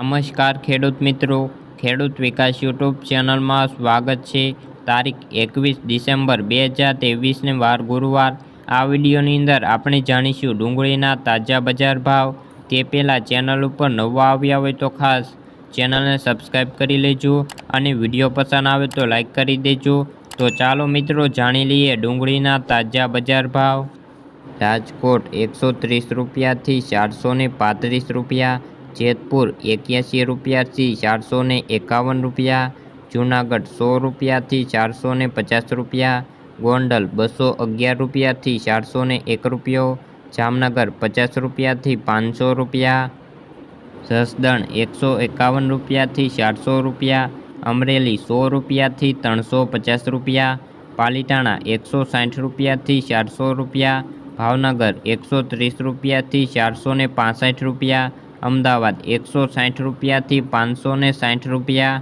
નમસ્કાર ખેડૂત મિત્રો. ખેડૂત વિકાસ યુટ્યુબ ચેનલમાં સ્વાગત છે. તારીખ એકવીસ ડિસેમ્બર બે હજાર ત્રેવીસને વાર ગુરુવાર. આ વિડીયોની અંદર આપણે જાણીશું ડુંગળીના તાજા બજાર ભાવ. તે પહેલાં ચેનલ ઉપર નવા આવ્યા હોય તો ખાસ ચેનલને સબસ્ક્રાઈબ કરી લેજો અને વીડિયો પસંદ આવે તો લાઈક કરી દેજો. તો ચાલો મિત્રો જાણી લઈએ ડુંગળીના તાજા બજાર ભાવ. રાજકોટ એકસો ત્રીસ રૂપિયાથી ચારસો પાંત્રીસ રૂપિયા. જેતપુર એક્યાસી રૂપિયાથી ચારસો એકાવન રૂપિયા, જુનાગઢ સો રૂપિયાથી ચારસો પચાસ રૂપિયા, ગોંડલ બસો અગિયાર રૂપિયાથી ચારસો એક રૂપિયો, જામનગર પચાસ રૂપિયાથી પાંચસો રૂપિયા, જસદણ એકસો એકાવન રૂપિયાથી ચારસો રૂપિયા, અમરેલી સો રૂપિયાથી ત્રણસો પચાસ રૂપિયા, પાલીતાણા એકસો સાઠ રૂપિયાથી ચારસો રૂપિયા, ભાવનગર એકસો ત્રીસ રૂપિયાથી ચારસો ને રૂપિયા અમદાવાદ એકસો સાઠ રૂપિયાથી પાંચસો ને સાઠ રૂપિયા